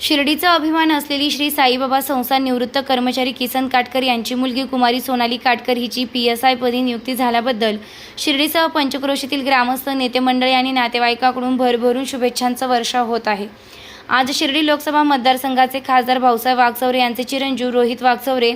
शिर्डीचा अभिमान असलेली श्री साईबाबा संस्था निवृत्त कर्मचारी किसन काटकर यांची मुलगी कुमारी सोनाली काटकर हिची पी एस आय पदी नियुक्ती झाल्याबद्दल शिर्डीसह पंचक्रोशीतील ग्रामस्थ नेते मंडळी आणि नातेवाईकाकडून भरभरून शुभेच्छांचा वर्षाव होत आहे. आज शिर्डी लोकसभा मतदारसंघाचे खासदार भाऊसाहेब वागचौरे यांचे चिरंजीव रोहित वागचौरे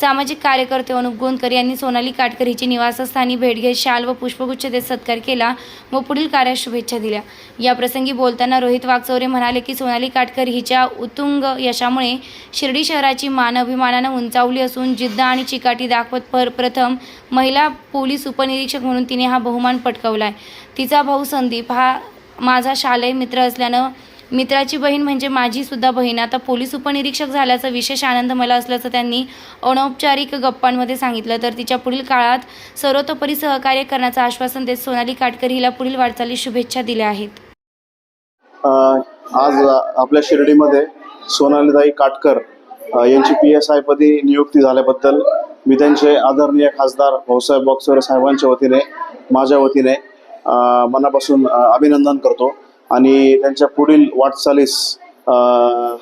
सामाजिक कार्यकर्ते अनुप गोंदकर यांनी सोनाली काटकर हिची निवासस्थानी भेट घेत शाल व पुष्पगुच्छ देत सत्कार केला व पुढील कार्यास शुभेच्छा दिल्या. याप्रसंगी बोलताना रोहित वागचौरे म्हणाले की सोनाली काटकर हिच्या उत्तुंग यशामुळे शिर्डी शहराची मान अभिमानानं उंचावली असून जिद्द आणि चिकाटी दाखवत पर प्रथम महिला पोलीस उपनिरीक्षक म्हणून तिने हा बहुमान पटकावला आहे तिचा भाऊ संदीप हा माझा शालेय मित्र असल्यानं मित्राची बहीण म्हणजे माझीसुद्धा बहीण. आता पोलीस उपनिरीक्षक झाल्याचा विशेष आनंद मला असल्याचं त्यांनी अनौपचारिक गप्पांमध्ये सांगितलं. तर तिच्या पुढील काळात सर्वतोपरी सहकार्य करण्याचं आश्वासन देत सोनाली काटकर हिला पुढील वाटचाली शुभेच्छा दिल्या आहेत. आज आपल्या शिर्डीमध्ये सोनालीदाई काटकर यांची पी एस आयपदी नियुक्ती झाल्याबद्दल मी त्यांचे आदरणीय खासदार भाऊसाहेब बॉक्सर साहेबांच्या वतीने माझ्या वतीने मनापासून अभिनंदन करतो. आणि त्यांच्या पुढील वाटचालीस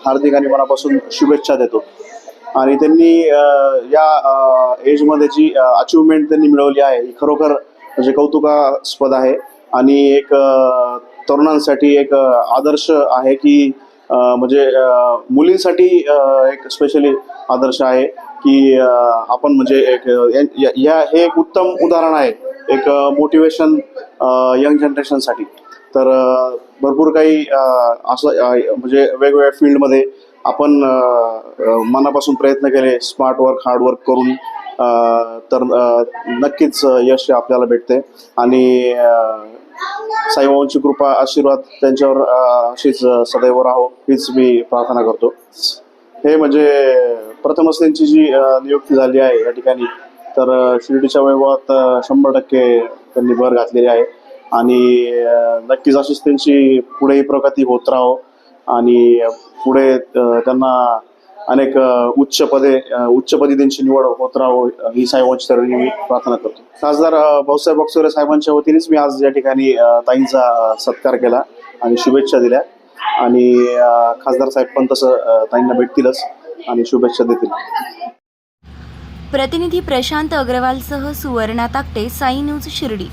हार्दिक आणि मनापासून शुभेच्छा देतो. आणि त्यांनी या एजमध्ये जी अचिव्हमेंट त्यांनी मिळवली आहे ही खरोखर म्हणजे कौतुकास्पद आहे. आणि एक तरुणांसाठी एक आदर्श आहे की म्हणजे मुलींसाठी एक स्पेशली आदर्श आहे की आपण म्हणजे एक या- या हे एक उत्तम उदाहरण आहे एक मोटिवेशन यंग जनरेशनसाठी तर भरपूर काही असं म्हणजे वेगवेगळ्या फील्डमध्ये आपण मनापासून प्रयत्न केले स्मार्ट वर्क हार्ड वर्क करून तर नक्कीच यश आपल्याला भेटते आणि साईबाबांची कृपा आशीर्वाद त्यांच्यावर अशीच सदैव राहो हीच मी प्रार्थना करतो. हे म्हणजे प्रथमच त्यांची जी नियुक्ती झाली आहे या ठिकाणी तर शिर्डीच्या वैभवात शंभर टक्के त्यांनी भर घातलेली आहे. आणि नक्कीच अशीच त्यांची पुढेही प्रगती होत राहो. आणि पुढे त्यांना अनेक उच्च पदे उच्च पदी त्यांची निवड होत राहो ही साहेबांची तर मी प्रार्थना करतो. खासदार भाऊसाहेब बक्सोरे साहेबांच्या वतीनेच मी आज या ठिकाणी ताईंचा सत्कार केला आणि शुभेच्छा दिल्या. आणि खासदार साहेब पण तसं ताईंना भेटतीलच आणि शुभेच्छा देतील. प्रतिनिधी प्रशांत अग्रवालसह सुवर्णा ताकटे साई न्यूज शिर्डी.